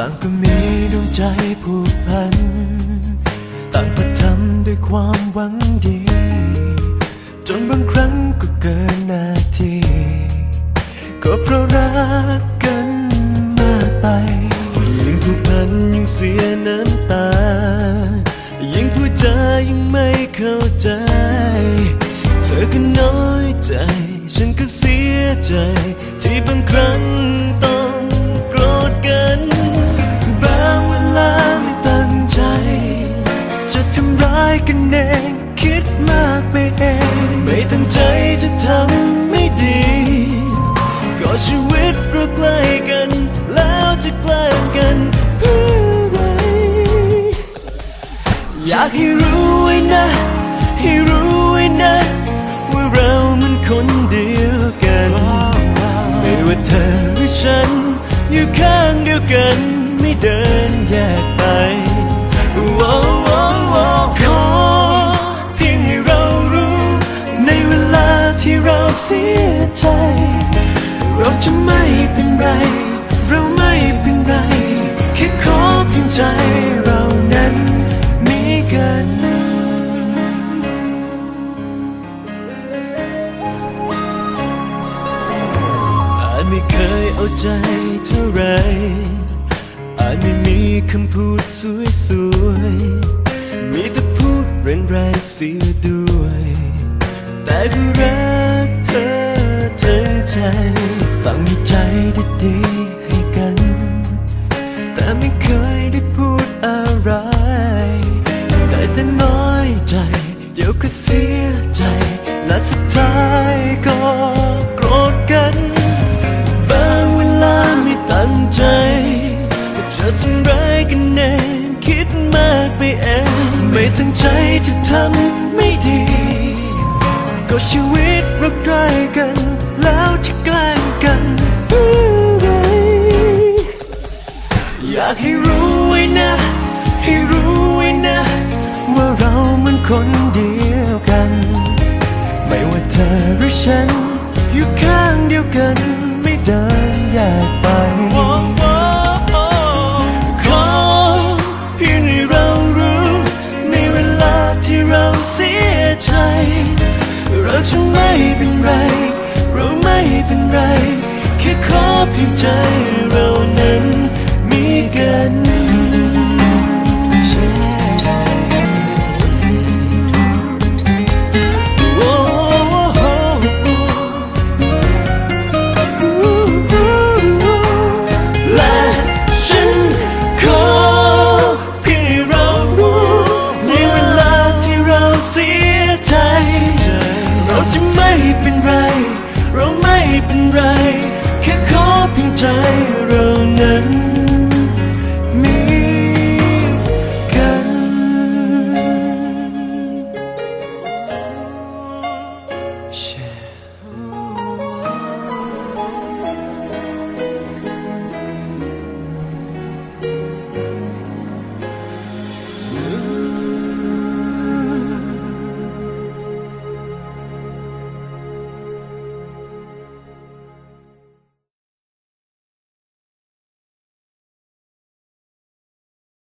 ต่างก็มีดวงใจผูกพัน ต่างก็ทำด้วยความหวังดี จนบางครั้งก็เกินหน้าที่ก็เพราะรักกันมากไป ยิ่งผูกพันยิ่งเสียน้ำตา ยิ่งพูดจายิ่งไม่เข้าใจ เธอก็น้อยใจ ฉันก็เสียใจ ไม่ตั้งใจจะทำไม่ดี ก็ชีวิตเราใกล้กัน แล้วจะแกล้งกันเพื่ออะไรอยากให้รู้ไว้นะ ให้รู้ไว้นะ ว่าเรามันคนเดียวกัน ไม่ว่าเธอหรือฉัน อยู่ข้างเดียวกันไม่เดินแยกไป เราเสียใจ เราจะไม่เป็นไร เราไม่เป็นไร แค่ขอเพียงใจเรานั้นมีกันอาจไม่เคยเอาใจเท่าไร อาจไม่มีคำพูดสวยๆ มีแต่พูดแรงๆเสียด้วย แต่ก็รัก ใจฟังมีใจดีๆให้กัน แต่ไม่เคยได้พูดอะไร ได้แต่น้อยใจ เดี๋ยวก็เสียใจ และสุดท้ายก็โกรธกัน บางเวลาไม่ตั้งใจจะทำร้ายกันเองคิดมากไปเอง ไม่ตั้งใจจะทำไม่ดี ก็ชีวิต เราใกล้กัน แล้วจะแกล้งกันเพื่ออะไรอยากให้รู้ไว้นะ ให้รู้ไว้นะ ว่าเรามันคนเดียวกัน ไม่ว่าเธอหรือฉัน อยู่ข้างเดียวกัน ไม่เดินแยกไป ใจ